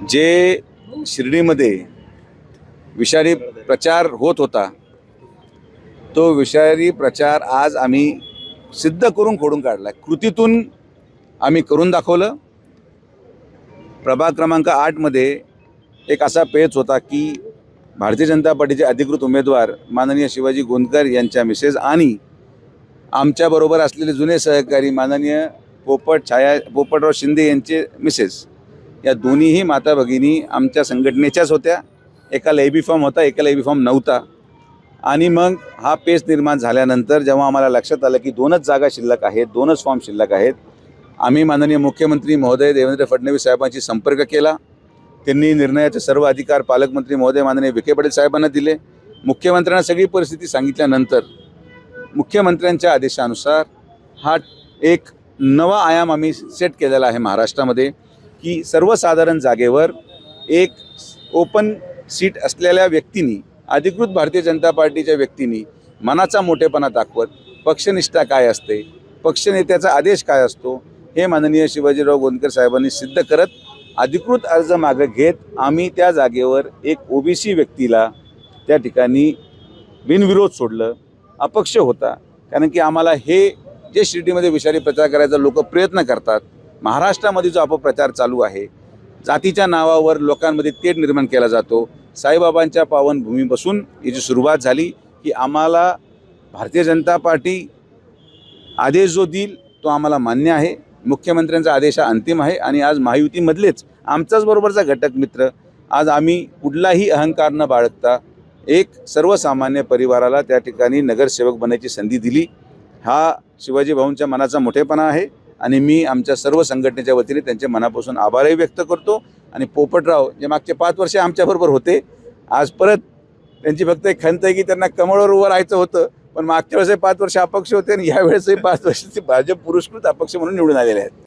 जे शिर्डीमध्ये विषारी प्रचार होत होता तो विषारी प्रचार आज आम्ही सिद्ध करून खोडून काढला कृतीतून आम्ही करून दाखवलं. प्रभाग क्रमांक आठमध्ये एक असा पेच होता की भारतीय जनता पार्टीचे अधिकृत उमेदवार माननीय शिवाजी गोंदकर यांच्या मिसेस आणि आमच्याबरोबर असलेले जुने सहकारी माननीय पोपट छाया पोपटराव शिंदे यांचे मिसेस. या दोन्हीही माता भगिनी आमच्या संघटनेच्याच होत्या. एकाला ए बी फॉर्म होता एकाला ए बी फॉर्म नव्हता. आणि मग हा पेच निर्माण झाल्यानंतर जेव्हा आम्हाला लक्षात आलं की दोनच जागा शिल्लक आहेत दोनच फॉर्म शिल्लक आहेत आम्ही माननीय मुख्यमंत्री महोदय देवेंद्र फडणवीस साहेबांशी संपर्क केला. त्यांनी निर्णयाचे सर्व अधिकार पालकमंत्री महोदय माननीय विखे पाटील साहेबांना दिले. मुख्यमंत्र्यांना सगळी परिस्थिती सांगितल्यानंतर मुख्यमंत्र्यांच्या आदेशानुसार हा एक नवा आयाम आम्ही सेट केलेला आहे महाराष्ट्रामध्ये. की सर्वसाधारण जागेवर एक ओपन सीट असलेल्या व्यक्तींनी अधिकृत भारतीय जनता पार्टीच्या व्यक्तींनी मनाचा मोठेपणा दाखवत पक्षनिष्ठा काय असते पक्षनेत्याचा आदेश काय असतो हे माननीय शिवाजीराव गोंदकर साहेबांनी सिद्ध करत अधिकृत अर्ज मागं घेत आम्ही त्या जागेवर एक ओबीसी व्यक्तीला त्या ठिकाणी बिनविरोध सोडलं. अपक्ष होता. कारण की आम्हाला हे जे शिर्डीमध्ये विषारी प्रचार करायचा लोक प्रयत्न करतात महाराष्ट्रामध्ये जो अपप्रचार चालू आहे जातीच्या नावावर लोकांमध्ये तेढ निर्माण केला जातो. साईबाबांच्या पावनभूमीपासून याची सुरुवात झाली. की आम्हाला भारतीय जनता पार्टी आदेश जो देईल तो आम्हाला मान्य आहे. मुख्यमंत्र्यांचा आदेश हा अंतिम आहे आणि आज महायुतीमधलेच आमचाच बरोबरचा घटक मित्र. आज आम्ही कुठलाही अहंकार न बाळगता एक सर्वसामान्य परिवाराला त्या ठिकाणी नगरसेवक बनायची संधी दिली. हा शिवाजी भाऊंच्या मनाचा मोठेपणा आहे. आणि मी आमच्या सर्व संघटनेच्या वतीने त्यांच्या मनापासून आभारही व्यक्त करतो. आणि पोपटराव जे मागचे पाच वर्षे आमच्याबरोबर होते आज परत त्यांची फक्त एक खंत आहे की त्यांना कमळवर उभं राहायचं होतं. पण मागच्या वेळेस पाच वर्ष अपक्ष होते आणि यावेळेसही पाच वर्ष ते भाजप पुरस्कृत अपक्ष म्हणून निवडून आलेले आहेत.